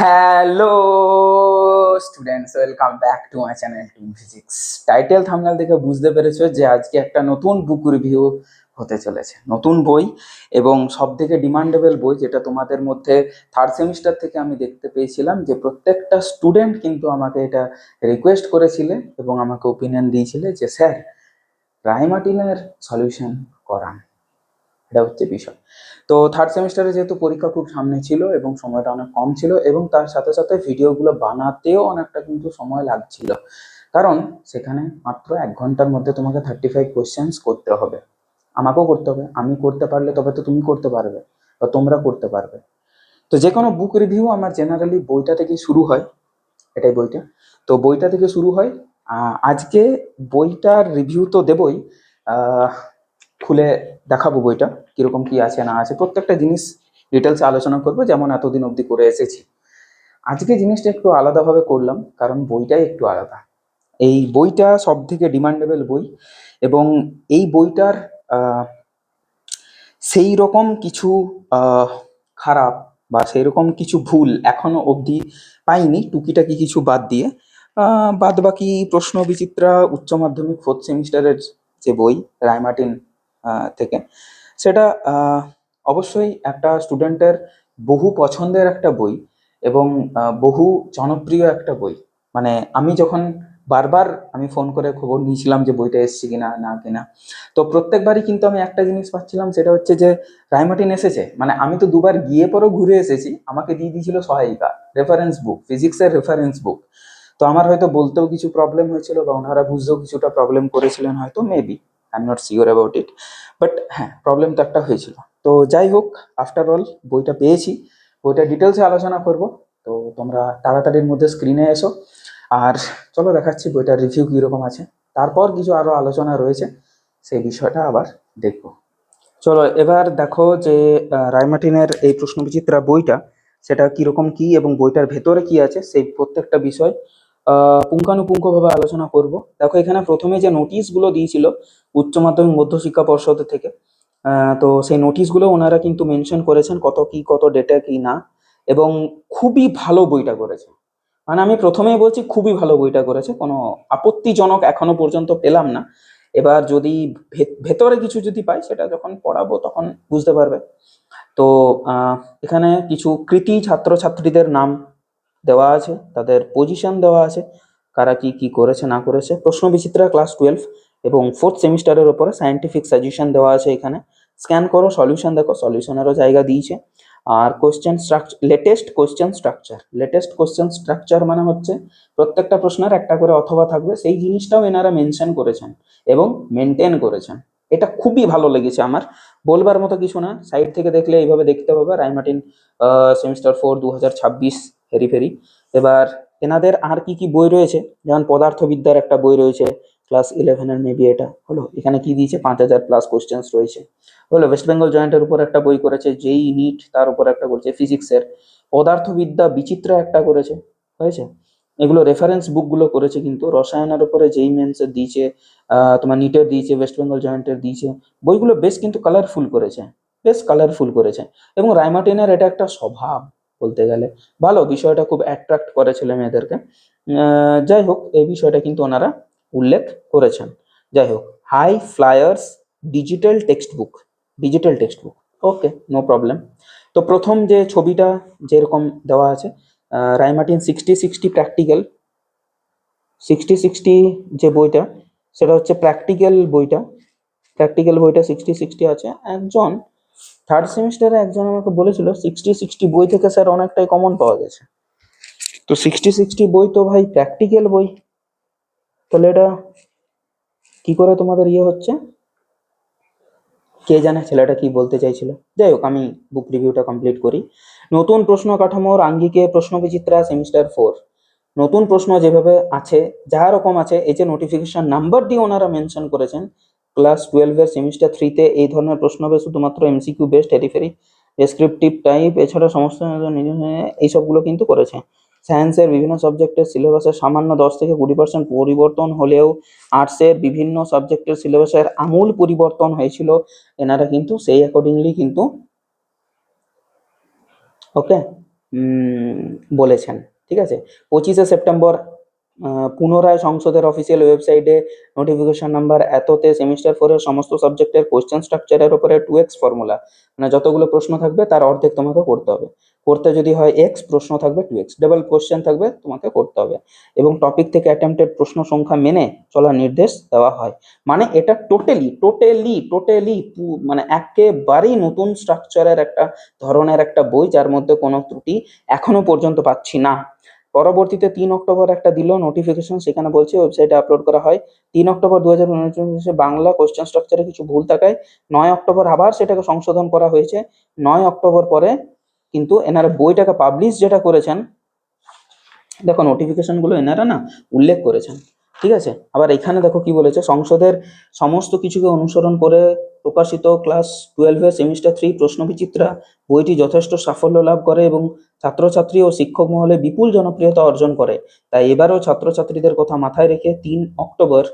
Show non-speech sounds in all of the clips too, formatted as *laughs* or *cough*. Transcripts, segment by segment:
Hello students welcome back to my channel to physics title thumbnail দেখে বুঝতে পেরেছ যে আজকে একটা নতুন বুক রিভিউ হতে চলেছে। নতুন বই এবং সব থেকে ডিমান্ডেবল বই যেটা তোমাদের মধ্যে থার্ড সেমিস্টার থেকে আমি দেখতে পেয়েছিলাম যে প্রত্যেকটা স্টুডেন্ট কিন্তু আমাকে এটা রিকোয়েস্ট করেছিলে এবং আমাকে ওপিনিয়ন দিয়েছিলে যে, স্যার রায়মার্টিনের সলিউশন করান। এটা হচ্ছে বিষয়। তো থার্ড সেমিস্টারে যেহেতু পরীক্ষা খুব সামনে ছিল এবং সময়টা অনেক কম ছিল এবং তার সাথে সাথে ভিডিওগুলো বানাতেও অনেকটা কিন্তু সময় লাগছিল। কারণ সেখানে মাত্র এক ঘণ্টার মধ্যে তোমাকে থার্টি ফাইভ কোয়েশ্চেন্স করতে হবে। আমাকেও করতে হবে, আমি করতে পারলে তবে তো তুমি করতে পারবে বা তোমরা করতে পারবে। তো যে কোনো বুক রিভিউ আমার জেনারেলি বইটা থেকে শুরু হয়, এটাই বইটা। তো বইটা থেকে শুরু হয় আজকে বইটার রিভিউ তো দেবই খুলে দেখাবো বইটা, কীরকম কি আছে, না আছে। প্রত্যেকটা জিনিস ডিটেলসে আলোচনা করব, যেমন এতদিন অবধি করে এসেছি। আজকে জিনিসটা একটু আলাদাভাবে করলাম, কারণ বইটাই একটু আলাদা। এই বইটা সব থেকে ডিমান্ডেবল বই, এবং এই বইটার সেই রকম কিছু খারাপ বা সেই রকম কিছু ভুল এখনও অবধি পাইনি, টুকিটাকি কিছু বাদ দিয়ে। বাদ বাকি প্রশ্ন বিচিত্রা উচ্চ মাধ্যমিক ফোর্থ সেমিস্টারের যে বই, রায়মার্টিন থেকে। সেটা অবশ্যই একটা স্টুডেন্টের বহু পছন্দের একটা বই এবং বহু জনপ্রিয় একটা বই। মানে আমি যখন বারবার আমি ফোন করে খবর নিয়েছিলাম যে বইটা এসছে কিনা, না কিনা, তো প্রত্যেকবারই কিন্তু আমি একটা জিনিস পাচ্ছিলাম, সেটা হচ্ছে যে রায়মার্টিন এসেছে। মানে আমি তো দুবার গিয়ে পরেও ঘুরে এসেছি, আমাকে দিয়ে দিয়েছিল সহায়িকা রেফারেন্স বুক ফিজিক্সের রেফারেন্স বুক তো আমার হয়তো বলতেও কিছু প্রবলেম হয়েছিল বা ওনারা বুঝতেও কিছুটা প্রবলেম করেছিলেন হয়তো maybe I am not sure about it but হ্যাঁ প্রবলেম তো একটা হয়েছিল। তো যাই হোক আফটার অল বইটা পেয়েছি। বইটা ডিটেলসে আলোচনা করব। তো তোমরা তাড়াতাড়ির মধ্যে স্ক্রিনে এসো। আর চলো দেখাচ্ছি বইটার রিভিউ কীরকম আছে। তারপর কিছু আরও আলোচনা রয়েছে। সেই বিষয়টা আবার দেখব। চলো, এবার দেখো যে রায়মার্টিনের এই প্রশ্নবিচিত্রা বইটা, সেটা কীরকম কি এবং বইটার ভেতরে কি আছে, সেই প্রত্যেকটা বিষয় পুঙ্খানুপুঙ্খভাবে আলোচনা করব। দেখো, এখানে প্রথমে যে নোটিশগুলো দিয়েছিল উচ্চ মাধ্যমিক মধ্যশিক্ষা পর্ষদ থেকে তো সেই নোটিশগুলো ওনারা কিন্তু মেনশন করেছেন কত কি, কত ডেটা কি না, এবং খুবই ভালো বইটা করেছে। মানে আমি প্রথমেই বলছি, খুবই ভালো বইটা করেছে। কোনো আপত্তিজনক এখনও পর্যন্ত পেলাম না। এবার যদি ভেতরে কিছু যদি পাই, সেটা যখন পড়াবো তখন বুঝতে পারবে। তো এখানে কিছু কৃতি ছাত্রছাত্রীদের নাম দেওয়া আছে, তাদের পজিশন দেওয়া আছে, কারা কি কি করেছে, না করেছে। প্রশ্ন বিচিত্রা ক্লাস টুয়েলভ এবং ফোর্থ সেমিস্টারের উপরে সায়েন্টিফিক সাজেশন দেওয়া আছে এখানে। স্ক্যান করো সলিউশন দেখো সলিউশনেরও জায়গা দিয়েছে। আর question structure latest question structure latest question structure মানে হচ্ছে, প্রত্যেকটা প্রশ্নের একটা করে অথবা থাকবে, সেই জিনিসটাও এনারা মেনশন করেছেন এবং মেনটেন করেছেন। এটা খুবই ভালো লেগেছে আমার। বলবার মতো কিছু না। সাইড থেকে দেখলে এইভাবে দেখতে পাবে। রায়মার্টিন সেমিস্টার ফোর দু হাজার ছাব্বিশ হেরি ফেরি। এবার এনাদের আর কি কি বই রয়েছে? যেমন পদার্থবিদ্যার একটা বই রয়েছে ক্লাস ইলেভেনের মেবি এটা। হলো এখানে কি দিয়েছে? পাঁচ হাজার প্লাস কোশ্চেন্স রয়েছে। হলো ওয়েস্ট বেঙ্গল জয়েন্টের উপর একটা বই করেছে যেই নিট তার উপর একটা করেছে ফিজিক্সের পদার্থবিদ্যা বিচিত্র একটা করেছে হয়েছে? এগুলো রেফারেন্স বুকগুলো করেছে কিন্তু রসায়নের উপরে যেই মেন্সের দিয়েছে আহ, তোমার নিটের দিয়েছে ওয়েস্ট বেঙ্গল জয়েন্টের দিয়েছে। বইগুলো বেশ কিন্তু কালারফুল করেছে বেশ কালারফুল করেছে। এবং রায়মার্টিনের এটা একটা স্বভাব। বলতে গেলে। ভালো বিষয়টা খুব অ্যাট্রাক্ট করে ছেলে মেয়েদেরকে। যাই হোক এই বিষয়টা কিন্তু ওনারা উল্লেখ করেছেন। যাই হোক high flyers digital text book digital text book okay no problem তো প্রথম যে ছবিটা যেরকম দেওয়া আছে আহ, Ray Martin sixty sixty practical sixty sixty যে বইটা সেটা হচ্ছে প্র্যাকটিক্যাল বইটা। প্র্যাকটিক্যাল বইটা সিক্সটি সিক্সটি আছে। একজন থার্ড সেমিস্টারে একজন আমাকে বলেছিল সিক্সটি সিক্সটি বই থেকে স্যার অনেকটাই কমন পাওয়া গেছে। তো সিক্সটি সিক্সটি বই তো ভাই প্র্যাকটিক্যাল বই। তাহলে এটা কি করে তোমাদের ইয়ে হচ্ছে? কে জানে ছেলেটা কি বলতে চাইছিল? যাই হোক, আমি বুক রিভিউটা কমপ্লিট করি। নতুন প্রশ্ন কাঠামোর আঙ্গিকে প্রশ্ন বিচিত্রা সেমিস্টার ফোর নতুন প্রশ্ন যেভাবে আছে যা রকম আছে, এই যে নোটিফিকেশন নাম্বার দিয়ে ওনারা মেনশন করেছেন ক্লাস টুয়েলভের সেমিস্টার থ্রিতে এই ধরনের প্রশ্ন হবে, শুধুমাত্র এমসিকিউ বেস্ট হেরিফেরি ডেসক্রিপটিভ টাইপ এছাড়া সমস্ত এইসবগুলো কিন্তু করেছে। সায়েন্সের বিভিন্ন সাবজেক্টের সিলেবাসের সামান্য দশ থেকে কুড়ি পার্সেন্ট পরিবর্তন হলেও আর্টসের বিভিন্ন সাবজেক্টের সিলেবাসের আমূল পরিবর্তন হয়েছিল, এনারা কিন্তু সেই অ্যাকর্ডিংলি কিন্তু ওকে বলেছেন। ঠিক আছে? পঁচিশে সেপ্টেম্বর পুনরায় সংসদের অফিসিয়াল ওয়েবসাইটে নোটিফিকেশন নাম্বার এততে সেমিস্টার ফোরের সমস্ত সাবজেক্টের কোশ্চেন স্ট্রাকচারের উপরে টু এক্স ফর্মুলা মানে যতগুলো প্রশ্ন থাকবে তার অর্ধেক তোমাকে করতে হবে। করতে যদি হয় এক্স প্রশ্ন থাকবে টু এক্স ডাবল কোশ্চেন থাকবে তোমাকে করতে হবে। এবং টপিক থেকে অ্যাটেম্পটেড প্রশ্ন সংখ্যা মেনে চলার নির্দেশ দেওয়া হয়। মানে এটা টোটালি টোটালি টোটালি মানে একেবারেই নতুন স্ট্রাকচারের একটা ধরনের একটা বই যার মধ্যে কোনো ত্রুটি এখনও পর্যন্ত পাচ্ছি না। পরবর্তীতে তিন অক্টোবর একটা দিল নোটিফিকেশন সেখানে বলছে ওয়েবসাইটে আপলোড করা হয়। তিন অক্টোবর দু হাজার বাংলা কোশ্চেন স্ট্রাকচারে কিছু ভুল থাকায় নয় অক্টোবর আবার সেটাকে সংশোধন করা হয়েছে। নয় অক্টোবর পরে কিন্তু এনারা বইটাকে পাবলিশ যেটা করেছেন, দেখো নোটিফিকেশনগুলো এনারা না উল্লেখ করেছেন। ঠিক আছে? আবার এখানে দেখো কি বলেছে? সংসদের সমস্ত কিছুকে অনুসরণ করে প্রকাশিত ক্লাস টুয়েলভের সেমিস্টার থ্রি প্রশ্নবিচিত্রা বইটি যথেষ্ট সাফল্য লাভ করে এবং ছাত্রছাত্রী ও শিক্ষক মহলে বিপুল জনপ্রিয়তা অর্জন করে। তাই এবারও ছাত্রছাত্রীদের কথা মাথায় রেখে তিন অক্টোবর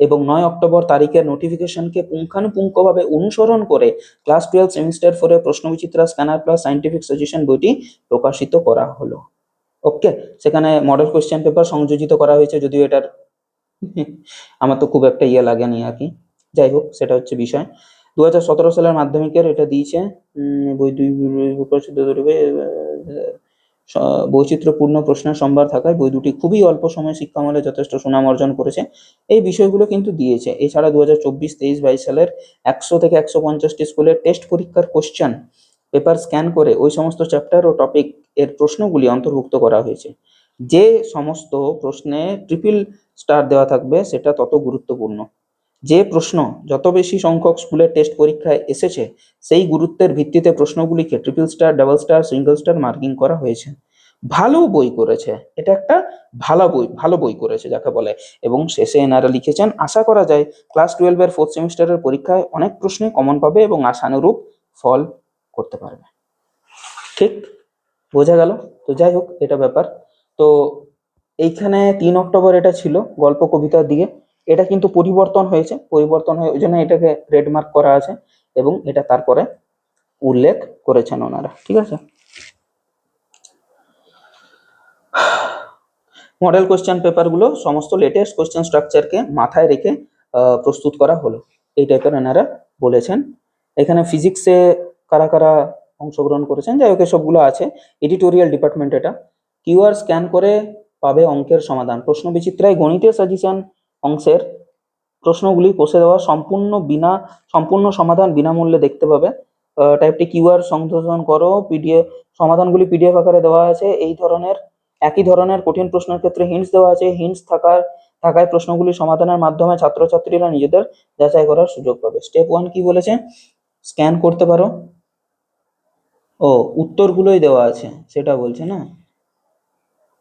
এবং নয় অক্টোবর তারিখের নোটিফিকেশনকে পুঙ্খানুপুঙ্খভাবে অনুসরণ করে ক্লাস টুয়েলভ সেমিস্টার ফোরে প্রশ্নবিচিত্রা স্ক্যানার প্লাস সাইন্টিফিক সাজেশন বইটি প্রকাশিত করা হলো। ওকে? সেখানে মডেল কোয়েশ্চেন পেপার সংযোজিত করা হয়েছে, যদিও এটার *laughs* আমার তো খুব একটা ইয়ে লাগেনি আর কি। যাই হোক, সেটা হচ্ছে বিষয়। দু হাজার সতেরো সালের মাধ্যমিকের এটা দিয়েছে বৈচিত্র্যপূর্ণ প্রশ্নের সম্ভার থাকায় বই দুটি খুবই অল্প সময়ে শিক্ষামূল্যে যথেষ্ট সুনাম অর্জন করেছে। এই বিষয়গুলো কিন্তু দিয়েছে। এছাড়া দু হাজার চব্বিশ, তেইশ, বাইশ সালের একশো থেকে একশো পঞ্চাশটি স্কুলের টেস্ট পরীক্ষার কোশ্চেন পেপার স্ক্যান করে ওই সমস্ত চ্যাপ্টার ও টপিক এর প্রশ্নগুলি অন্তর্ভুক্ত করা হয়েছে। যে সমস্ত প্রশ্নে ট্রিপল স্টার দেওয়া থাকবে, সেটা তত গুরুত্বপূর্ণ। যে প্রশ্ন যত বেশি সংখ্যক স্কুলের টেস্ট পরীক্ষায় এসেছে, সেই গুরুত্বের ভিত্তিতে প্রশ্নগুলিকে triple star double star single star marking করা হয়েছে। ভালো বই করেছে। এটা একটা ভালো বই ভালো বই করেছে, যাকে বলে। এবং শেষে এনারা লিখেছেন, আশা করা যায় ক্লাস টুয়েলভের ফোর্থ সেমিস্টারের পরীক্ষায় অনেক প্রশ্নে কমন পাবে এবং আশানুরূপ ফল করতে পারবে। ঠিক, বোঝা গেল? তো যাই হোক, এটা ব্যাপার। তো এইখানে তিন অক্টোবর এটা ছিল গল্প কবিতার দিকে। এটা কিন্তু পরিবর্তন হয়েছে। পরিবর্তন হয়ে ওই জন্য এটাকে রেডমার্ক করা আছে এবং এটা তারপরে উল্লেখ করেছেন ওনারা। ঠিক আছে? মডেল কোশ্চেন পেপারগুলো সমস্ত লেটেস্ট কোশ্চেন স্ট্রাকচারকে মাথায় রেখে প্রস্তুত করা হলো। এই টাইপের এনারা বলেছেন। এখানে ফিজিক্সে কারা কারা অংশগ্রহণ করেছেন? যাই হোক সবগুলো আছে। এডিটোরিয়াল ডিপার্টমেন্ট এটা। কিউআর স্ক্যান করে পাবে অঙ্কের সমাধান। প্রশ্ন বিচিত্রায় গণিতের সাজেশন অংশের প্রশ্নগুলি কষে দেওয়া সম্পূর্ণ বিনা, সম্পূর্ণ সমাধান বিনামূল্যে দেখতে পাবে। টাইপটি কিউআর সংশোধন করো পিডিএফ সমাধানগুলি পিডিএফ আকারে দেওয়া আছে। এই ধরনের, একই ধরনের কঠিন প্রশ্নের ক্ষেত্রে হিন্টস দেওয়া আছে। হিন্টস থাকার, থাকায় প্রশ্নগুলি সমাধানের মাধ্যমে ছাত্রছাত্রীরা নিজেদের যাচাই করার সুযোগ পাবে। স্টেপ ওয়ান কি বলেছে? স্ক্যান করতে পারো। ও, উত্তরগুলোই দেওয়া আছে, সেটা বলছে না?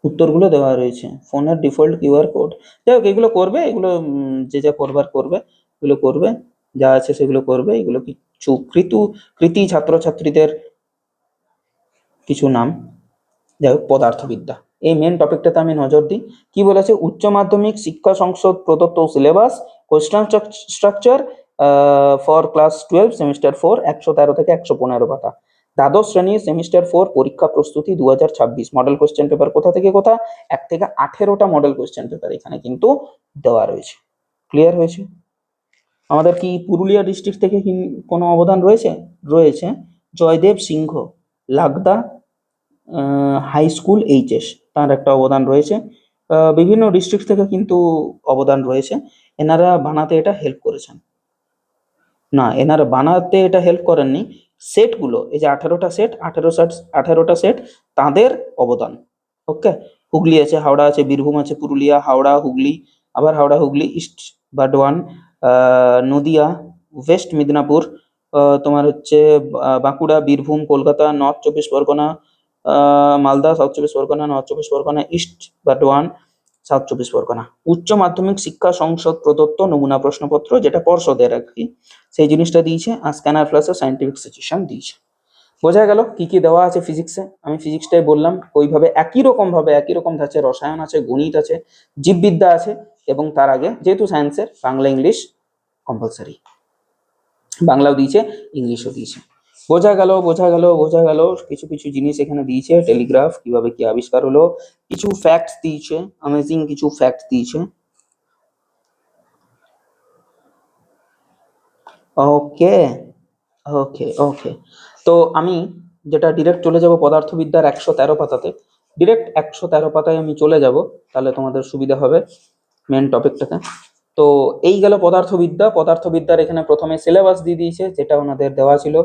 উত্তরগুলো দেওয়া রয়েছে। ফোনের ডিফল্ট কিউআর কোড। যাই হোক এগুলো করবে, এগুলো যে যা করবার করবে, এগুলো করবে। যা আছে সেগুলো করবে। এগুলো কিছু কৃতু, কৃতি ছাত্রছাত্রীদের কিছু নাম? যাই হোক পদার্থবিদ্যা। এই মেন টপিকটাতে আমি নজর দিই। কি বলেছে? উচ্চ মাধ্যমিক শিক্ষা সংসদ প্রদত্ত syllabus question structure for class twelve semester four একশো তেরো থেকে একশো পনেরো পাতা। দ্বাদশ শ্রেণির সেমিস্টার ফোর পরীক্ষা প্রস্তুতি দু হাজার ছাব্বিশ মডেল কোশ্চেন পেপার কোথা থেকে কোথা? এক থেকে আঠেরোটা মডেল কোশ্চেন পেপার এখানে কিন্তু দেওয়া রয়েছে। ক্লিয়ার হয়েছে? আমাদের কি পুরুলিয়া ডিস্ট্রিক্ট থেকে কোনো অবদান রয়েছে? রয়েছে Joydev Singha, Lagda high school HS তার একটা অবদান রয়েছে। বিভিন্ন ডিস্ট্রিক্ট থেকে কিন্তু অবদান রয়েছে। এনারা বানাতে এটা হেল্প করেছেন। না, এনারা বানাতে এটা হেল্প করেননি। সেটগুলো এই যে আঠেরোটা সেট আঠেরো সেট আঠেরোটা সেট তাদের অবদান। ওকে? হুগলি আছে হাওড়া আছে বীরভূম আছে পুরুলিয়া হাওড়া হুগলি আবার হাওড়া হুগলি ইস্ট বার্ডওয়ান আহ, নদিয়া ওয়েস্ট মিদনাপুর তোমার হচ্ছে বাঁকুড়া বীরভূম কলকাতা নর্থ চব্বিশ পরগনা মালদা সাউথ চব্বিশ পরগনা নর্থ চব্বিশ পরগনা ইস্ট বার্ডওয়ান সাউথ চব্বিশ পরগনা। উচ্চ মাধ্যমিক শিক্ষা সংসদ প্রদত্ত নমুনা প্রশ্নপত্র যেটা পর্ষদের আর কি, সেই জিনিসটা দিয়েছে আর স্ক্যানার প্লাসে সাইন্টিফিক সাজেশন দিয়েছে। বোঝা গেল কি কি দেওয়া আছে ফিজিক্সে আমি ফিজিক্সটাই বললাম, ওইভাবে একই রকম ভাবে একই রকম ধাঁচে রসায়ন আছে, গণিত আছে, জীববিদ্যা আছে এবং তার আগে যেহেতু সায়েন্সের বাংলা ইংলিশ কম্পালসারি বাংলাও দিয়েছে ইংলিশও দিয়েছে। বোঝা গেল বোঝা গেল বোঝা গেল। কিছু কিছু জিনিস এখানে দিয়েছে, টেলিগ্রাফ, কীভাবে কি আবিষ্কার হলো। কিছু ফ্যাক্টস দিয়েছে অ্যামেজিং কিছু ফ্যাক্টস দিয়েছে। ওকে ওকে ওকে তো আমি যেটা ডিরেক্ট চলে যাব পদার্থবিদ্যার একশো তেরো পাতাতে। ডিরেক্ট একশো তেরো পাতায় আমি চলে যাব, তাহলে তোমাদের সুবিধা হবে মেন টপিকটাতে তো এই গেল পদার্থবিদ্যা। পদার্থবিদ্যার এখানে প্রথমে সিলেবাস দিয়ে দিয়েছে, যেটা ওনাদের দেওয়া ছিল।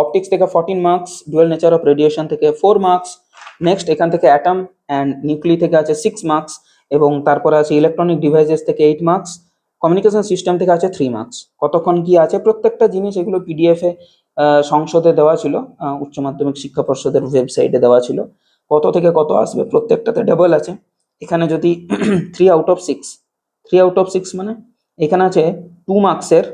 অপটিক্স থেকে fourteen marks dual nature of radiation থেকে ফোর মার্কস নেক্সট এখান থেকে অ্যাটম অ্যান্ড নিউক্লি থেকে আছে সিক্স মার্কস এবং তারপরে আছে ইলেকট্রনিক ডিভাইসেস থেকে এইট মার্কস কমিউনিকেশন সিস্টেম থেকে আছে থ্রি মার্কস কতক্ষণ কি আছে? প্রত্যেকটা জিনিস এগুলো পিডিএফে সংসদে দেওয়া ছিল উচ্চ মাধ্যমিক শিক্ষা পর্ষদের ওয়েবসাইটে দেওয়া ছিল। কত থেকে কত আসবে? প্রত্যেকটাতে ডাবল আছে। এখানে যদি three out of six three out of six মানে এখানে আছে টু মার্কসের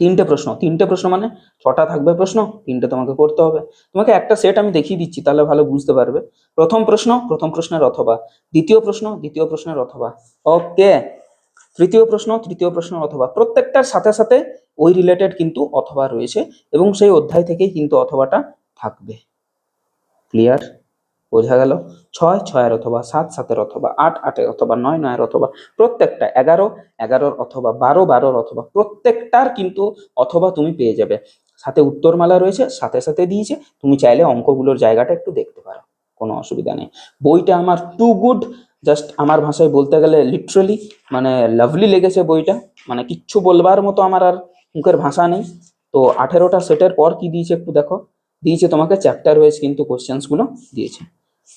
তিনটে প্রশ্ন। তিনটে প্রশ্ন মানে ছটা থাকবে প্রশ্ন, তিনটে তোমাকে করতে হবে। তোমাকে একটা সেট আমি দেখিয়ে দিচ্ছি, তাহলে ভালো বুঝতে পারবে। প্রথম প্রশ্ন, প্রথম প্রশ্নের অথবা। দ্বিতীয় প্রশ্ন, দ্বিতীয় প্রশ্নের অথবা। ওকে তৃতীয় প্রশ্ন তৃতীয় প্রশ্ন অথবা। প্রত্যেকটার সাথে সাথে ওই রিলেটেড কিন্তু অথবা রয়েছে এবং সেই অধ্যায় থেকেই কিন্তু অথবাটা থাকবে। ক্লিয়ার বোঝা গেল, ছয়, ছয়ের অথবা সাত, সাতের অথবা আট, আটের অথবা নয়, নয়ের অথবা প্রত্যেকটা এগারো, এগারোর অথবা বারো, বারোর অথবা প্রত্যেকটার কিন্তু অথবা তুমি পেয়ে যাবে। সাথে উত্তরমালা রয়েছে, সাথে সাথে দিয়েছে, তুমি চাইলে অঙ্কগুলোর জায়গাটা একটু দেখতে পারো, কোনো অসুবিধা নেই। বইটা আমার টু গুড জাস্ট আমার ভাষায় বলতে গেলে লিটারালি মানে লাভলি লেগেছে বইটা মানে কিচ্ছু বলবার মতো আমার আর মুখের ভাষা নেই। তো আঠেরোটা সেটের পর কি দিয়েছে একটু দেখো, দিয়েছে তোমাকে চ্যাপ্টার ওয়াইজ কিন্তু কোশ্চেন্সগুলো দিয়েছে।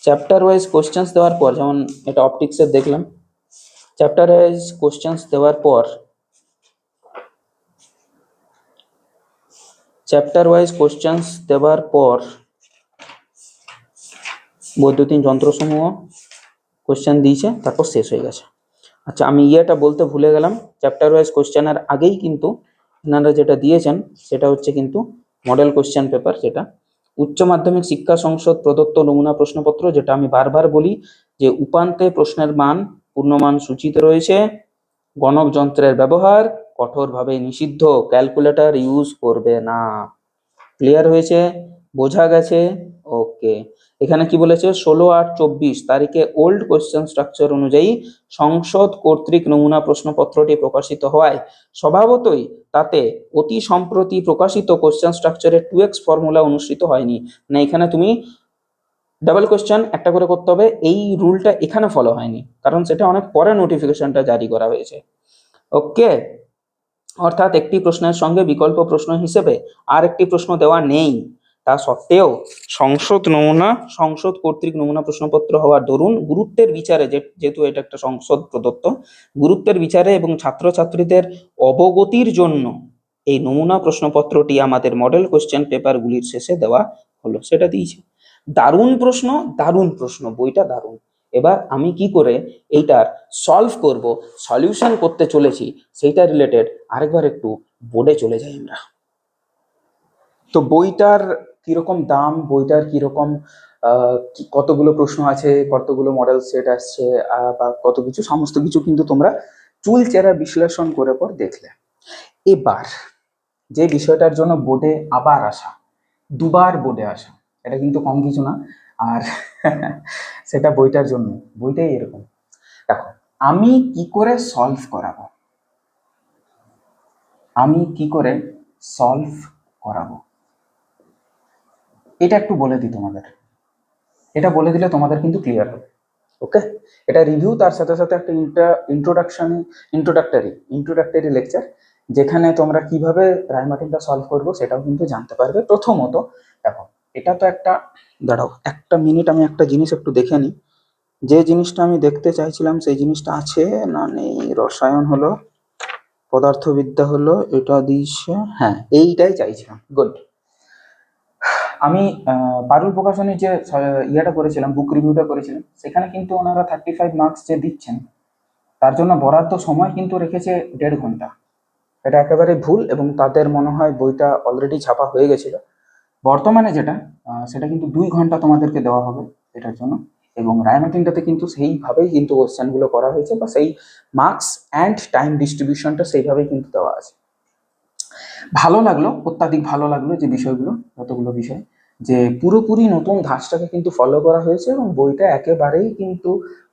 চ্যাপ্টার ওয়াইজ কোশ্চেন্স দেওয়ার পর, যেমন এটা অপটিক্সের দেখলাম চ্যাপ্টার ওয়াইজ কোশ্চেন্স দেওয়ার পর চ্যাপ্টার ওয়াইজ কোশ্চেন্স দেওয়ার পর, বৈদ্যুতিন যন্ত্রসমূহ কোশ্চেন দিয়েছে, তারপর শেষ হয়ে গেছে। আচ্ছা আমি ইয়েটা বলতে ভুলে গেলাম চ্যাপ্টার ওয়াইজ কোশ্চেনের আগেই কিন্তু এনারা যেটা দিয়েছেন, সেটা হচ্ছে কিন্তু মডেল কোশ্চেন পেপার যেটা উচ্চ মাধ্যমিক শিক্ষা সংসদ প্রদত্ত নমুনা প্রশ্নপত্র, যেটা আমি বারবার বলি যে উপান্তে প্রশ্নের মান, পূর্ণমান সূচিত রয়েছে, গণক যন্ত্রের ব্যবহার কঠোরভাবে নিষিদ্ধ, ক্যালকুলেটর ইউজ করবে না। ক্লিয়ার হয়েছে? বোঝা গেছে? ওকে। এখানে কি বলেছে? ষোলো আট চব্বিশ তারিখে ওল্ড কোয়েশ্চেন স্ট্রাকচার অনুযায়ী সংসদ কর্তৃক নমুনা প্রশ্নপত্রটি প্রকাশিত হওয়ায় স্বভাবতই তাতে অতি সম্প্রতি প্রকাশিত কোয়েশ্চেন স্ট্রাকচারের টু এক্স ফর্মুলা অনুসৃত হয়নি। মানে এখানে তুমি ডাবল কোশ্চেন একটা করে করতে হবে, এই রুলটা এখানে ফলো হয়নি। কারণ সেটা অনেক পরে নোটিফিকেশনটা জারি করা হয়েছে। ওকে অর্থাৎ একটি প্রশ্নের সঙ্গে বিকল্প প্রশ্ন হিসেবে আর একটি প্রশ্ন দেওয়া নেই। তা সত্ত্বেও সংসদ নমুনা, সংসদ কর্তৃক নমুনা প্রশ্নপত্র হওয়ার দরুন গুরুত্বের বিচারে যেহেতু এটা একটা সংসদ প্রদত্ত, গুরুত্বের বিচারে এবং ছাত্রছাত্রীদের অবগতির জন্য এই নমুনা প্রশ্নপত্রটি আমাদের মডেল কোশ্চেন পেপারগুলির শেষে দেওয়া হলো, সেটা দিয়েছে। দারুণ প্রশ্ন দারুণ প্রশ্ন, বইটা দারুণ। এবার আমি কি করে এইটার সলভ করব সলিউশন করতে চলেছি, সেইটা রিলেটেড আরেকবার একটু বোর্ডে চলে যাই আমরা। তো বইটার কীরকম দাম, বইটার কীরকম কতগুলো প্রশ্ন আছে, কতগুলো মডেল সেট আসছে বা কত কিছু, সমস্ত কিছু কিন্তু তোমরা চুলচেরা বিশ্লেষণ করে পর দেখলে। এবার, যে বিষয়টার জন্য বোর্ডে আবার আসা, দুবার বোর্ডে আসা, এটা কিন্তু কম কিছু না, আর *laughs* সেটা বইটার জন্য, বইটাই এরকম। দেখো, আমি কি করে সলভ করাবো? আমি কি করে সলভ করাবো? এটা একটু বলে দিই তোমাদের। এটা বলে দিলে তোমাদের কিন্তু ক্লিয়ার হবে। ওকে? এটা রিভিউ তার সাথে সাথে একটা ইন্ট্রোডাকশন ইন্ট্রোডাক্টরি ইন্ট্রোডাক্টরি লেকচার যেখানে তোমরা কীভাবে রায়মার্টিনটা সলভ করব সেটাও কিন্তু জানতে পারবে। প্রথমত, দেখো, এটা তো একটা, দাঁড়াও, একটা মিনিট আমি একটা জিনিস একটু দেখে নিই। যে জিনিসটা আমি দেখতে চাইছিলাম, সেই জিনিসটা আছে না নেই? রসায়ন হলো, পদার্থবিদ্যা হলো, এটা দিয়েছে হ্যাঁ এইটাই চাইছিলাম। গুড আমি পারুল প্রকাশনের যে ইয়েটা করেছিলাম বুক রিভিউটা করেছিলাম, সেখানে কিন্তু ওনারা থার্টি ফাইভ মার্কস যে দিচ্ছেন, তার জন্য বরাদ্দ সময় কিন্তু রেখেছে দেড় ঘণ্টা। এটা একেবারে ভুল এবং তাদের মনে হয় বইটা অলরেডি ছাপা হয়ে গেছিল। বর্তমানে যেটা সেটা কিন্তু দুই ঘণ্টা তোমাদেরকে দেওয়া হবে এটার জন্য এবং রায়মার্টিনটাতে কিন্তু সেইভাবেই কিন্তু কোশ্চেনগুলো করা হয়েছে বা সেই মার্কস অ্যান্ড টাইম ডিস্ট্রিবিউশনটা সেইভাবেই কিন্তু দেওয়া আছে। ভালো লাগল, অত্যাধিক ভালো লাগল যে বিষয়গুলো যতগুলো বিষয়, যে পুরোপুরি নতুন ধাঁচটাকে কিন্তু ফলো করা হয়েছে এবং বইটা একেবারেই কিন্তু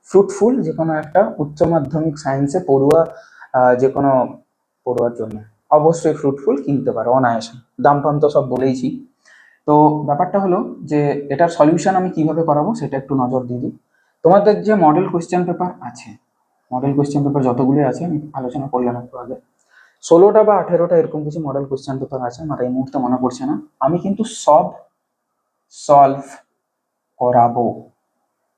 ফ্রুটফুল যে কোনো একটা উচ্চ মাধ্যমিক সায়েন্সে পড়ুয়া যে কোনো পড়ুয়ার জন্য। অবশ্যই ফ্রুটফুল কিনতে পারো অনায়াসে। দাম পাম তো সব বলেইছি। তো ব্যাপারটা হলো যে এটার সলিউশন আমি কীভাবে করাবো সেটা একটু নজর দিয়ে দিই। তোমাদের যে মডেল কোয়েশ্চেন পেপার আছে মডেল কোয়েশ্চেন পেপার যতগুলি আছে, আমি আলোচনা করলাম একটু আগে। ষোলোটা বা আঠেরোটা এরকম কিছু মডেল কোয়েশ্চেন পেপার আছে, আমার এই মুহূর্তে মনে পড়ছে না। আমি কিন্তু সব সলভ করাবো।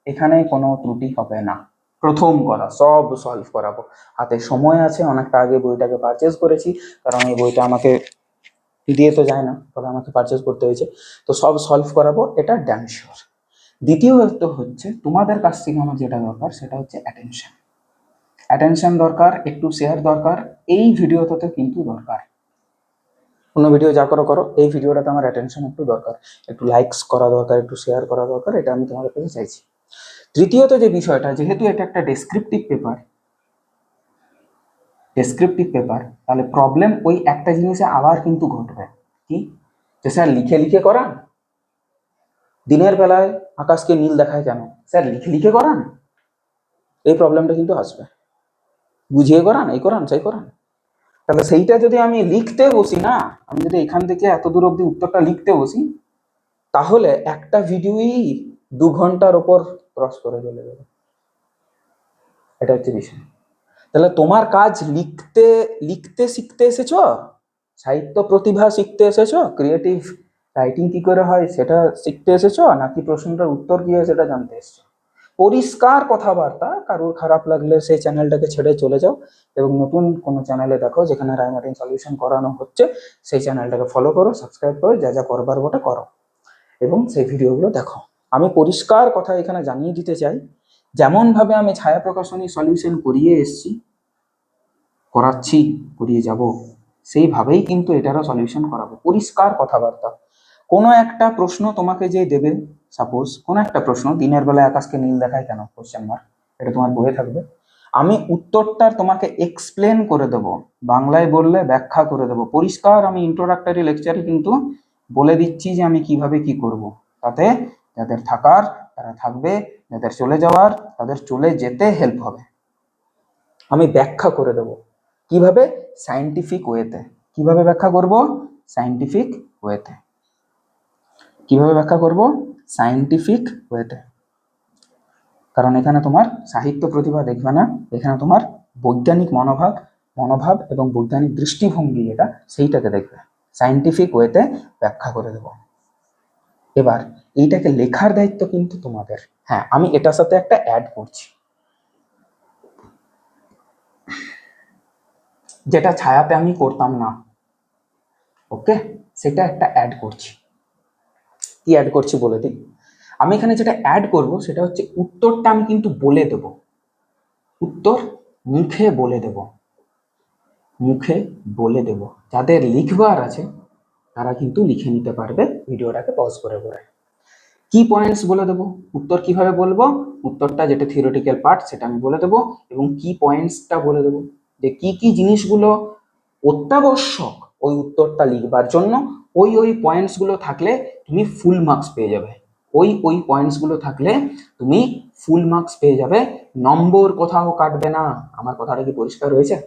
এখানে কোনো ত্রুটি হবে না। প্রথম করা, সব সলভ করাবো। হাতে সময় আছে, অনেকটা আগে বইটাকে পারচেজ করেছি, কারণ এই বইটা আমাকে দিয়ে তো যায় না, তবে আমাকে পারচেজ করতে হয়েছে। তো সব সলভ করাবো, এটা ড্যাম শিওর দ্বিতীয়ত হচ্ছে, তোমাদের কাছ থেকে আমার যেটা দরকার, সেটা হচ্ছে অ্যাটেনশন অ্যাটেনশন দরকার, একটু শেয়ার দরকার, এই ভিডিওটাতে কিন্তু দরকার। অন্য ভিডিও যা করো করো, এই ভিডিওটাতে আমার অ্যাটেনশন একটু দরকার। একটু লাইকস করা দরকার, একটু শেয়ার করা দরকার, এটা আমি তোমাদের কাছে চাইছি। তৃতীয়ত যে বিষয়টা, যেহেতু এটা একটা ডেসক্রিপটিভ পেপার ডেসক্রিপটিভ পেপার তাহলে প্রবলেম ওই একটা জিনিসে আবার কিন্তু ঘটবে। কি? যে স্যার লিখে লিখে করান? দিনের বেলায় আকাশকে নীল দেখায় কেন? স্যার লিখে লিখে করান? এই প্রবলেমটা কিন্তু আসবে। বুঝিয়ে করান, এই করান, সেই করান। তাহলে সেইটা যদি আমি লিখতে বসি না, আমি যদি এখান থেকে এত দূর অব্দি উত্তরটা লিখতে বসি, তাহলে একটা ভিডিওই দু ঘণ্টার ওপর ক্রস করে চলে যাবে। এটা হচ্ছে বিষয়। তাহলে তোমার কাজ লিখতে লিখতে শিখতে এসেছ? সাহিত্য প্রতিভা শিখতে এসেছ? ক্রিয়েটিভ রাইটিং কি করে হয় সেটা শিখতে এসেছ? নাকি প্রশ্নটার উত্তর কি হয় সেটা জানতে এসেছ? পরিষ্কার কথাবার্তা, কারোর খারাপ লাগলে সেই চ্যানেলটাকে ছেড়ে চলে যাও এবং নতুন কোনো চ্যানেলে দেখো যেখানে রাইমার্টিন সলিউশন করানো হচ্ছে, সেই চ্যানেলটাকে ফলো করো সাবস্ক্রাইব করো, যা যা করবার ওটা করো এবং সেই ভিডিওগুলো দেখো। আমি পরিষ্কার কথা এখানে জানিয়ে দিতে চাই, যেমনভাবে আমি ছায়া প্রকাশনী সলিউশন করিয়ে এসেছি, করাচ্ছি, করিয়ে যাব, সেইভাবেই কিন্তু এটারও সলিউশন করাবো। পরিষ্কার কথাবার্তা। কোনো একটা প্রশ্ন তোমাকে যে দেবে সাপোজ কোনো একটা প্রশ্ন, দিনের বেলায় আকাশকে নীল দেখায় কেন? কোশ্চেন মার্ক এটা তোমার বইয়ে থাকবে। আমি উত্তরটার তোমাকে এক্সপ্লেন করে দেব। বাংলায় বললে ব্যাখ্যা করে দেব। পরিষ্কার আমি ইন্ট্রোডাক্টরি লেকচারে কিন্তু বলে দিচ্ছি যে আমি কীভাবে কি করব। তাতে যাদের থাকার, তারা থাকবে। যাদের চলে যাওয়ার, তাদের চলে যেতে হেল্প হবে। আমি ব্যাখ্যা করে দেব। কীভাবে? সাইন্টিফিক ওয়েতে কীভাবে ব্যাখ্যা করব? সাইন্টিফিক ওয়েতে কীভাবে ব্যাখ্যা করব? সায়েন্টিফিক ওয়েতে কারণ এখানে তোমার সাহিত্য প্রতিভা দেখবে না, এখানে তোমার বৈজ্ঞানিক মনোভাব মনোভাব এবং বৈজ্ঞানিক দৃষ্টিভঙ্গি যেটা সেইটাকে দেখবে। সায়েন্টিফিক ওয়েতে ব্যাখ্যা করে দেব। এবার এইটাকে লেখার দায়িত্ব কিন্তু তোমাদের। হ্যাঁ আমি এটার সাথে একটা অ্যাড করছি। যেটা ছায়াতে আমি করতাম না ওকে সেটা একটা অ্যাড করছি। কি অ্যাড করছি বলে দিই। আমি এখানে যেটা অ্যাড করব সেটা হচ্ছে উত্তরটা আমি কিন্তু বলে দেব। উত্তর মুখে বলে দেব। মুখে বলে দেব। যাদের লিখবার আছে, তারা কিন্তু লিখে নিতে পারবে ভিডিওটাকে পজ করে করে। কি পয়েন্টস বলে দেবো? উত্তর কীভাবে বলব? উত্তরটা যেটা থিওরিটিক্যাল পার্ট সেটা আমি বলে দেবো। এবং কি পয়েন্টসটা বলে দেবো? যে কি কি জিনিসগুলো অত্যাবশ্যক ওই উত্তরটা লিখবার জন্য, ওই ওই পয়েন্টসগুলো থাকলে তুমি ফুল মার্কস পেয়ে যাবে। ওই ওই পয়েন্টসগুলো থাকলে তুমি ফুল মার্কস পেয়ে যাবে। নম্বর কোথাও কাটবে না। আমার কথাটা কি পরিষ্কার হয়েছে?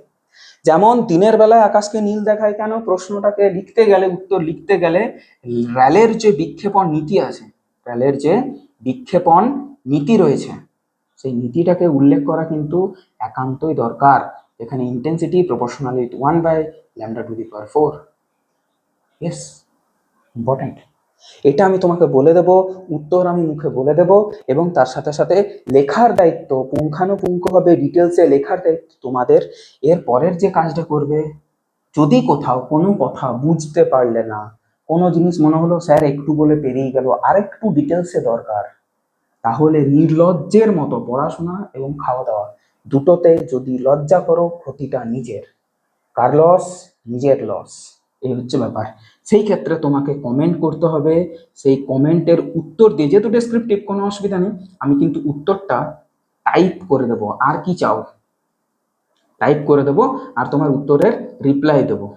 যেমন দিনের বেলায় আকাশকে নীল দেখায় কেন? প্রশ্নটাকে লিখতে গেলে, উত্তর লিখতে গেলে র্যালের যে বিক্ষেপণ নীতি আছে, র্যালের যে বিক্ষেপণ নীতি রয়েছে, সেই নীতিটাকে উল্লেখ করা কিন্তু একান্তই দরকার। এখানে intensity proportionally to one by lambda to the power four yes important এটা আমি তোমাকে বলে দেব, উত্তর আমি মুখে বলে দেব এবং তার সাথে সাথে লেখার দায়িত্ব পুঙ্খানুপুঙ্খভাবে ডিটেলসে লেখার দায়িত্ব তোমাদের। এর পরের যে কাজটা করবে, যদি কোথাও কোনো কথা বুঝতে পারলে না, কোনো জিনিস মনে হলো, স্যার, একটু বলে পেরিয়ে গেল আর একটু ডিটেলসে দরকার। তাহলে নির্লজ্জের মতো পড়াশোনা এবং খাওয়া দাওয়া দুটোতে যদি লজ্জা করো, ক্ষতিটা নিজের। কার লস নিজের লস এই হচ্ছে ব্যাপার। সেই ক্ষেত্রে তোমাকে কমেন্ট করতে হবে। সেই কমেন্টের উত্তর দিয়ে, যেহেতু ডেসক্রিপটিভ কোনো অসুবিধা নেই, আমি কিন্তু উত্তরটা টাইপ করে দেবো। আর কি চাও? টাইপ করে দেবো আর তোমার উত্তরের রিপ্লাই দেবো।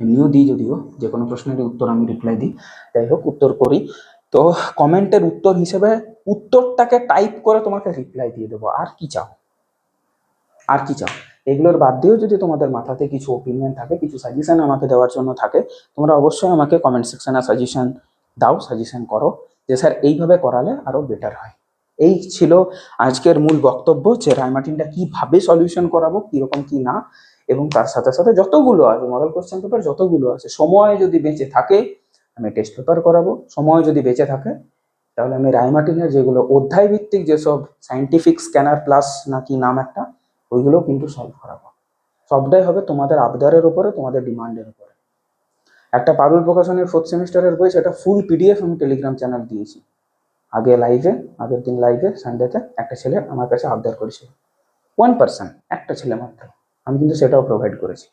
এমনিও দিই যদিও, যে কোনো প্রশ্নের উত্তর আমি রিপ্লাই দিই। যাই হোক, উত্তর করি। তো কমেন্টের উত্তর হিসেবে উত্তরটাকে টাইপ করে তোমাকে রিপ্লাই দিয়ে দেবো। আর কি চাও? আর কি চাও? এগুলোর বাদ দিয়েও যদি তোমাদের মাথাতে কিছু ওপিনিয়ন থাকে, কিছু সাজেশন আমাকে দেওয়ার জন্য থাকে, তোমরা অবশ্যই আমাকে কমেন্ট সেকশনে সাজেশন দাও সাজেশন করো যে স্যার এইভাবে করালে আরও বেটার হয়। এই ছিল আজকের মূল বক্তব্য যে রায়মার্টিনটা কীভাবে সলিউশন করাবো, কীরকম কি না, এবং তার সাথে সাথে যতগুলো আছে মডেল কোশ্চেন পেপার যতগুলো আছে, সময় যদি বেঁচে থাকে, আমি টেস্ট পেপার করাবো। সময় যদি বেঁচে থাকে, তাহলে আমি রায়মার্টিনের যেগুলো অধ্যায় ভিত্তিক যেসব সাইন্টিফিক স্ক্যানার প্লাস নাকি নাম একটা ওইগুলোও কিন্তু সলভ করাবো সবটাই হবে তোমাদের আবদারের উপরে, তোমাদের ডিমান্ডের উপরে। একটা পারুল প্রকাশনের ফোর্থ সেমিস্টারের বই, সেটা ফুল পিডিএফ আমি টেলিগ্রাম চ্যানেল দিয়েছি। আগে লাইভে আগের দিন লাইভে সানডেতে একটা ছেলে আমার কাছে আবদার করেছিল। ওয়ান পার্সন একটা ছেলে মাত্র। আমি কিন্তু সেটাও প্রোভাইড করেছি।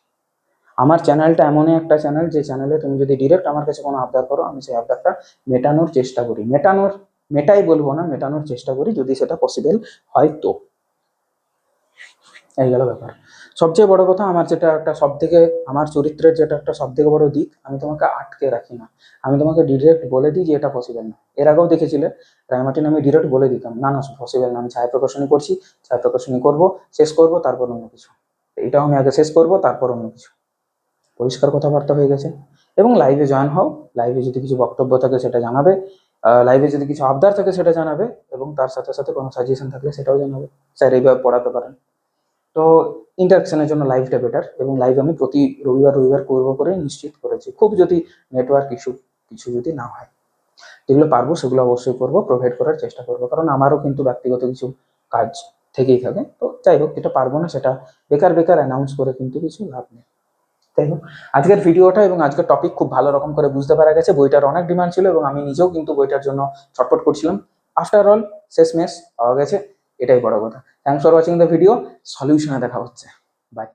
আমার চ্যানেলটা এমনই একটা চ্যানেল যে চ্যানেলে তুমি যদি ডিরেক্ট আমার কাছে কোনো আবদার করো, আমি সেই আবদারটা মেটানোর চেষ্টা করি। মেটানোর, মেটাই বলব না, মেটানোর চেষ্টা করি যদি সেটা পসিবল হয় তো। এই গেল ব্যাপার। সবচেয়ে বড় কথা আমার যেটা একটা সব থেকে আমার চরিত্রের যেটা একটা সব থেকে বড় দিক, আমি তোমাকে আটকে রাখি না। আমি তোমাকে ডিরেক্ট বলে দিই যে এটা পসিবল না। এর আগেও দেখেছিলে রায়মার্টিন আমি ডিরেক্ট বলে দিতাম, না না পসিবল না, আমি ছায়া প্রকাশনী করছি, ছায়া প্রকাশনী করব, শেষ করব, তারপর অন্য কিছু। এটাও আমি আগে শেষ করব, তারপর অন্য কিছু। পরিষ্কার কথাবার্তা হয়ে গেছে। এবং লাইভে জয়েন হও। লাইভে যদি কিছু বক্তব্য থাকে সেটা জানাবে। লাইভে যদি কিছু আবদার থাকে সেটা জানাবে। এবং তার সাথে সাথে কোনো সাজেশন থাকলে সেটাও জানাবে। স্যার, এইভাবে পড়াতে পারেন। তো ইন্টারাকশনের জন্য লাইভটা বেটার এবং লাইভ আমি প্রতি রবিবার রবিবার করব করে নিশ্চিত করেছি। খুব যদি নেটওয়ার্ক ইস্যু কিছু যদি না হয়, যেগুলো পারব সেগুলো অবশ্যই করব প্রোভাইড করার চেষ্টা করব। কারণ আমারও কিন্তু ব্যক্তিগত কিছু কাজ থেকেই থাকে। তো যাই হোক, যেটা পারব না সেটা বেকার বেকার অ্যানাউন্স করে কিন্তু কিছু লাভ নেই। তাই হোক, আজকের ভিডিওটা এবং আজকের টপিক খুব ভালো রকম করে বুঝতে পারা গেছে। বইটার অনেক ডিমান্ড ছিল এবং আমি নিজেও কিন্তু বইটার জন্য ছটফট করছিলাম। আফটার অল শেষ মেশ পাওয়া গেছে। এটাই বড় কথা। Thanks for watching the video সলিউশনে দেখা হচ্ছে। বাই